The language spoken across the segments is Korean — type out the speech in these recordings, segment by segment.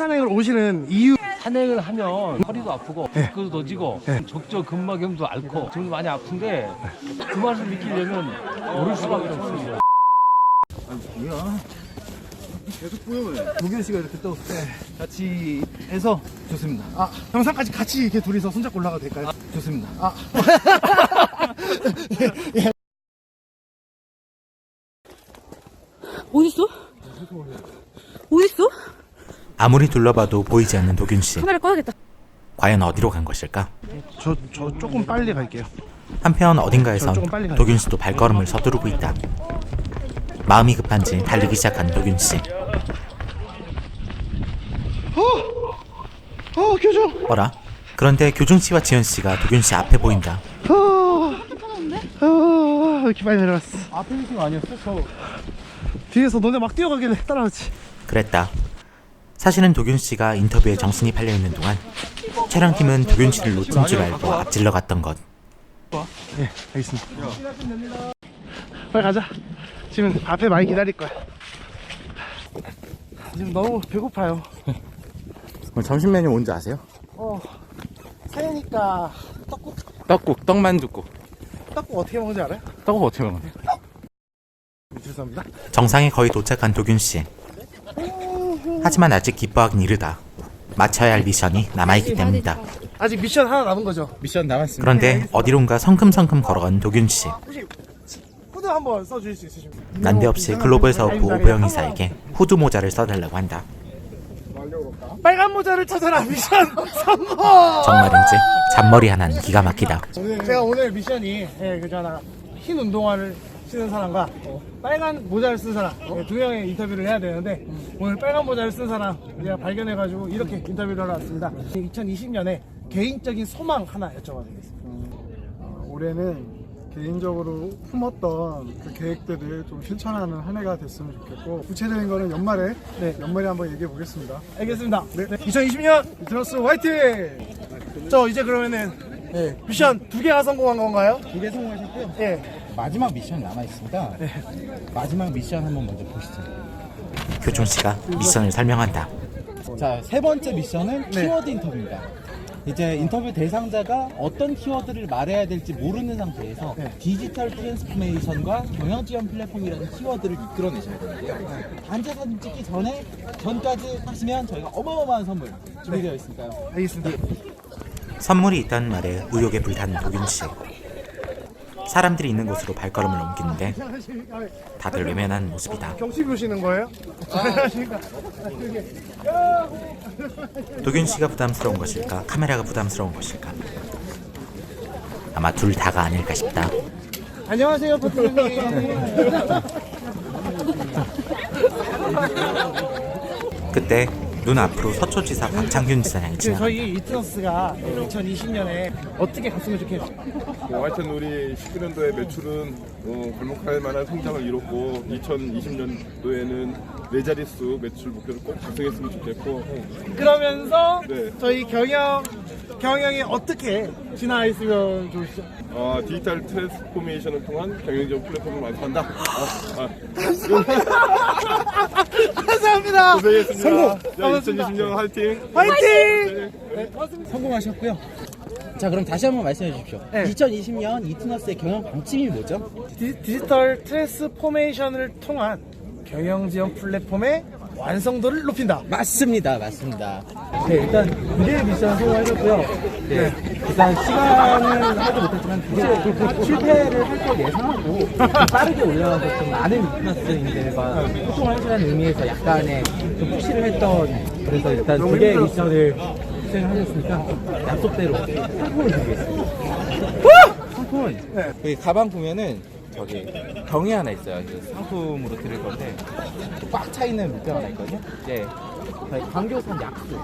산행을 오시는 이유 산행을 하면 허리도 아프고 네. 복근도 더지고 네. 적저 근막염도 앓고 좀 많이 아픈데 그 맛을 느끼려면 오를 수밖에 없습니다. 도균 씨가 이렇게 또 같이 해서 좋습니다. 아 영상까지 같이 이렇게 둘이서 손잡고 올라가도 될까요? 좋습니다. 아 어딨어? 어딨어? 아무리 둘러봐도 보이지 않는 도균 씨. 카메라 꺼야겠다. 과연 어디로 간 것일까? 저, 저 조금 빨리 갈게요 한편 어딘가에선 저 조금 빨리 가요. 도균 씨도 발걸음을 서두르고 있다. 마음이 급한지 달리기 시작한 도균 씨. 어 교정 어라? 그런데 교중 씨와 지현 씨가 도균 씨 앞에 보인다. 어, 어, 이렇게 빨리 내려갔어 앞에 있는 거 아니었어? 저 뒤에서 너네 막 뛰어가길래 따라왔지 그랬다. 사실은 도균 씨가 인터뷰에 정신이 팔려 있는 동안 촬영팀은 도균 씨를 놓친 줄 알고 앞질러 갔던 것. 예 알겠습니다 빨리 가자 지금 앞에 많이 기다릴 거야 지금 너무 배고파요 점심 메뉴 뭔지 아세요? 어 새해니까 떡국 떡국, 떡만둣국. 떡국 어떻게 먹는지 알아요? 떡국 어떻게 먹어요? 죄송합니다 정상에 거의 도착한 도균 씨. 하지만 아직 기뻐하긴 이르다. 마쳐야 할 미션이 남아있기 때문이다. 아직 미션 하나 남은 거죠 미션 남았습니다. 그런데 어디론가 성큼성큼 걸어간 도균 씨. 혹시 코드 한번 써주실 수 있으십니까? 난데없이 글로벌 사업부 오보영 이사에게 후드 모자를 써달라고 한다. 빨간 모자를 찾아라 미션 성공 정말인지 잔머리 하나는 기가 막히다. 제가 오늘 미션이 예, 그저 하나 흰 운동화를 신은 사람과 빨간 모자를 쓴 사람 예, 두 명의 인터뷰를 해야 되는데 오늘 빨간 모자를 쓴 사람 제가 발견해가지고 이렇게 인터뷰를 하러 왔습니다 2020년에 개인적인 소망 하나 여쭤봐도 되겠습니다 어, 올해는 개인적으로 품었던 그 계획들을 좀 실천하는 한 해가 됐으면 좋겠고 구체적인 거는 연말에 네, 연말에 한번 얘기해 보겠습니다. 알겠습니다 네. 2020년 이트너스 화이팅! 저 이제 그러면은 예, 미션 두 개가 성공한 건가요? 두 개 성공하셨고요. 예. 마지막 미션 남아 있습니다. 마지막 미션 한번 먼저 보시죠. 교중 씨가 미션을 설명한다. 자, 세 번째 미션은 키워드 인터뷰입니다. 이제 인터뷰 대상자가 어떤 키워드를 말해야 될지 모르는 상태에서 디지털 트랜스포메이션과 경영 지원 플랫폼이라는 키워드를 이끌어내셔야 되는데요. 단체 사진 찍기 전에 전까지 하시면 저희가 어마어마한 선물 준비되어 있으니까요. 알겠습니다 선물이 있다는 말에 의욕에 불타는 도균 씨. 사람들이 있는 곳으로 발걸음을 옮기는데 다들 외면하는 모습이다. 경치 보시는 거예요? 도균 씨가 부담스러운 것일까? 카메라가 부담스러운 것일까? 아마 둘 다가 아닐까 싶다. 안녕하세요 포트님 그때 눈 앞으로 서초지사 박창균 지사장이 지금 지나간다. 저희 이트너스가 2020년에 어떻게 갔으면 좋겠어요? 뭐 하여튼 우리 19년도에 매출은 어, 괄목할 만한 성장을 이뤘고 2020년도에는 네 자릿수 매출 목표를 꼭 달성했으면 좋겠고 그러면서 네. 저희 경영 경영이 어떻게 진화 있으면 좋으시죠? 어, 디지털 트랜스포메이션을 통한 경영적 플랫폼을 완성한다. 아, 아, 감사합니다. 고생했습니다. 성공. 자, 반갑습니다. 2020년 화이팅! 화이팅! 네. 성공하셨고요. 자, 그럼 다시 한번 말씀해 주십시오. 네. 2020년 이트너스의 경영 방침이 뭐죠? 디, 디지털 트랜스포메이션을 통한 경영 지원 플랫폼의 완성도를 높인다. 맞습니다, 맞습니다. 네, 일단 두개의 미션 성공하셨고요. 네, 일단 시간은 하지 못했지만 두개 실패를 할 걸 예상하고 좀 빠르게 올라가서 좀 많은 이트너스인들과 소통하시라는 의미에서 약간의 좀 푸시를 했던 그래서 일단 두 개의 미션을 수행하셨으니까 약속대로 상품을 드리겠습니다. 상품은 여기 가방 보면은 저기 병이 하나 있어요. 그 상품으로 드릴 건데 꽉 차 있는 물병 하나 있거든요. 이제 저희 광교산 약수.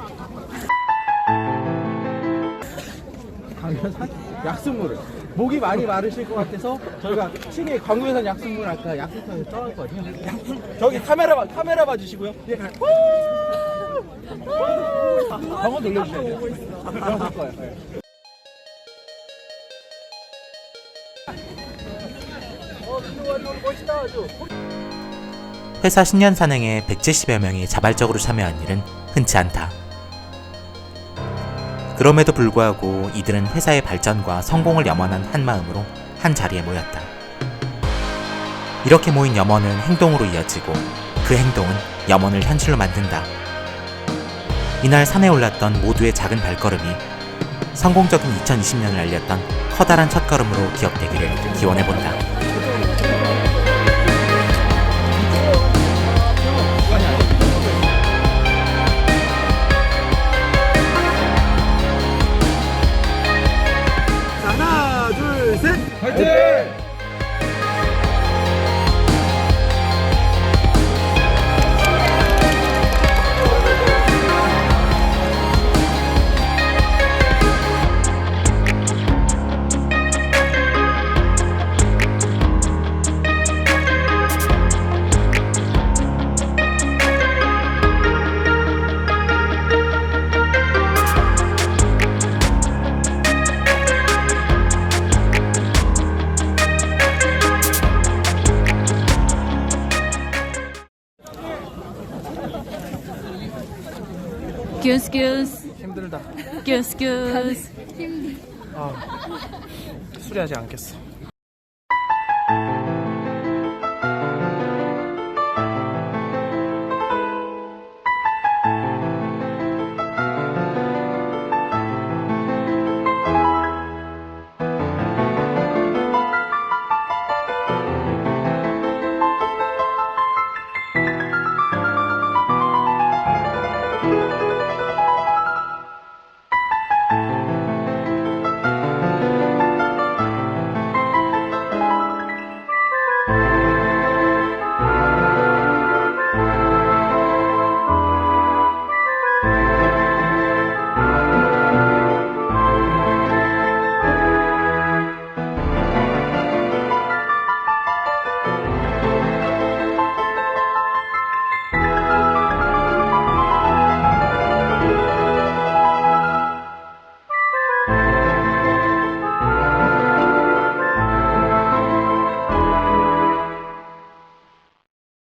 광교산 약수물을 목이 많이 마르실 것 같아서 저희가 층에 광교산 약수물 아까 약수터에 떠났거든요. 저기 카메라 봐 카메라 봐주시고요. 예. 병원 돌려주셔야 돼요. 병원 볼 거예요. 네. 회사 신년 산행에 170여 명이 자발적으로 참여한 일은 흔치 않다. 그럼에도 불구하고 이들은 회사의 발전과 성공을 염원한 한 마음으로 한 자리에 모였다. 이렇게 모인 염원은 행동으로 이어지고 그 행동은 염원을 현실로 만든다. 이날 산에 올랐던 모두의 작은 발걸음이 성공적인 2020년을 알렸던 커다란 첫걸음으로 기억되기를 기원해본다. 기운스 기운스 힘들다. 기운스 기운스 수리하지 않겠어.